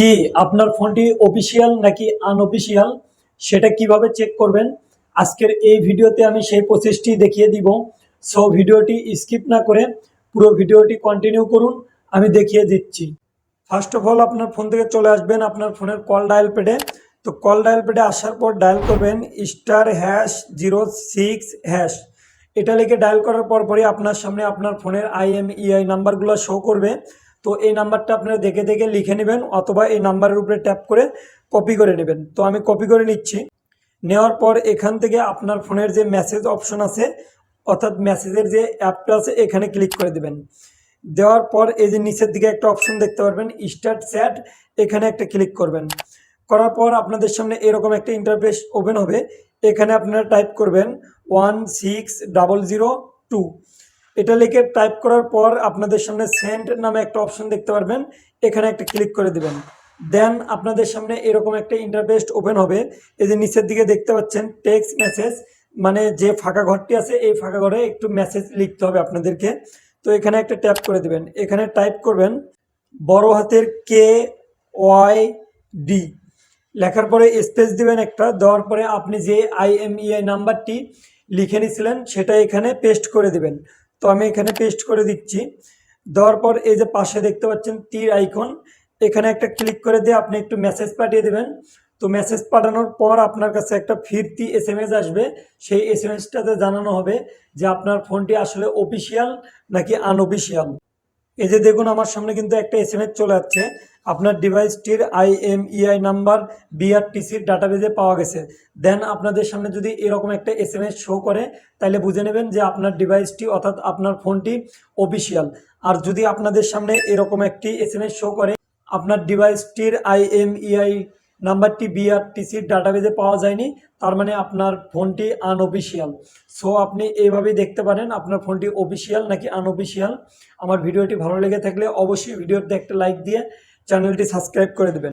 কি আপনার ফোনটি অফিসিয়াল নাকি আনঅফিসিয়াল সেটা কীভাবে চেক করবেন? আজকের এই ভিডিওতে আমি সেই প্রসেসটি দেখিয়ে দিব। সো ভিডিওটি স্কিপ না করে পুরো ভিডিওটি কন্টিনিউ করুন, আমি দেখিয়ে দিচ্ছি। ফার্স্ট অফ অল আপনার ফোন থেকে চলে আসবেন আপনার ফোনের কল ডায়াল প্যাডে তো কল ডায়াল প্যাডে আসার পর ডায়াল করবেন star hash zero six hash এটা লিখে ডায়াল করার পর পরই আপনার সামনে আপনার ফোনের আইএমইআই নাম্বারগুলো শো করবে। তো এই নাম্বারটা আপনারা দেখে দেখে লিখে নেবেন অথবা এই নাম্বারের উপরে ট্যাপ করে কপি করে নেবেন। তো আমি কপি করে নিচ্ছি। নেওয়ার পর এখান থেকে আপনার ফোনের যে মেসেজ অপশন আছে, অর্থাৎ মেসেজের যে অ্যাপটা আছে, এখানে ক্লিক করে দেবেন। দেওয়ার পর এই যে নিচের দিকে একটা অপশন দেখতে পারবেন, স্টার্ট স্যাট, এখানে একটা ক্লিক করবেন। করার পর আপনাদের সামনে এরকম একটা ইন্টারফেস ওপেন হবে। এখানে আপনারা টাইপ করবেন one six double zero two. এটা লিখে টাইপ করার পর আপনাদের সামনে সেন্ড নামে একটা অপশন দেখতে পারবেন। এখানে একটা ক্লিক করে দেবেন। দেন আপনাদের সামনে এরকম একটা ইন্টারফেস ওপেন হবে। এই যে নিচের দিকে দেখতে পাচ্ছেন টেক্সট মেসেজ মানে যে ফাঁকা ঘরটি আছে, এই ফাঁকা ঘরে একটু মেসেজ লিখতে হবে আপনাদেরকে। তো এখানে একটা ট্যাপ করে দেবেন। এখানে টাইপ করবেন, বড় হাতের কে ওয়াই ডি লেখার পরে স্পেস দিবেন একটা, দেওয়ার পরে আপনি যে আইএমইআই নাম্বারটি লিখে নিয়েছিলেন সেটা এখানে পেস্ট করে দেবেন। তো আমি এখানে পেস্ট করে দিচ্ছি। দেওয়ার পর এই যে পাশে দেখতে পাচ্ছেন তীর আইকন এখানে একটা ক্লিক করে দিয়ে আপনি একটু মেসেজ পাঠিয়ে দেবেন। তো মেসেজ পাঠানোর পর আপনার কাছে একটা ফিরতি এস এম এস আসবে। সেই এস এম এসটাতে জানানো হবে যে আপনার ফোনটি আসলে অফিসিয়াল নাকি আনঅফিসিয়াল এই যে দেখুন, আমার সামনে কিন্তু একটা এস চলে যাচ্ছে আপনার ডিভাইসটির আইএমইআই নাম্বার বিআরটিসির ডাটাবেজে পাওয়া গেছে। দেন আপনাদের সামনে যদি এরকম একটা এস শো করে, তাহলে বুঝে নেবেন যে আপনার ডিভাইসটি অর্থাৎ আপনার ফোনটি অফিসিয়াল আর যদি আপনাদের সামনে এরকম একটি এস শো করে, আপনার ডিভাইসটির আইএমইআই নাম্বারটি বিআরটিসির ডাটাবেজে পাওয়া যায়নি, তার মানে আপনার ফোনটি আনঅফিসিয়াল সো আপনি এইভাবেই দেখতে পারেন, আপনার ফোনটি অফিসিয়াল নাকি আনঅফিসিয়াল আমার ভিডিওটি ভালো লেগে থাকলে অবশ্যই ভিডিওতে একটা লাইক দিয়ে চ্যানেলটি সাবস্ক্রাইব করে দেবেন।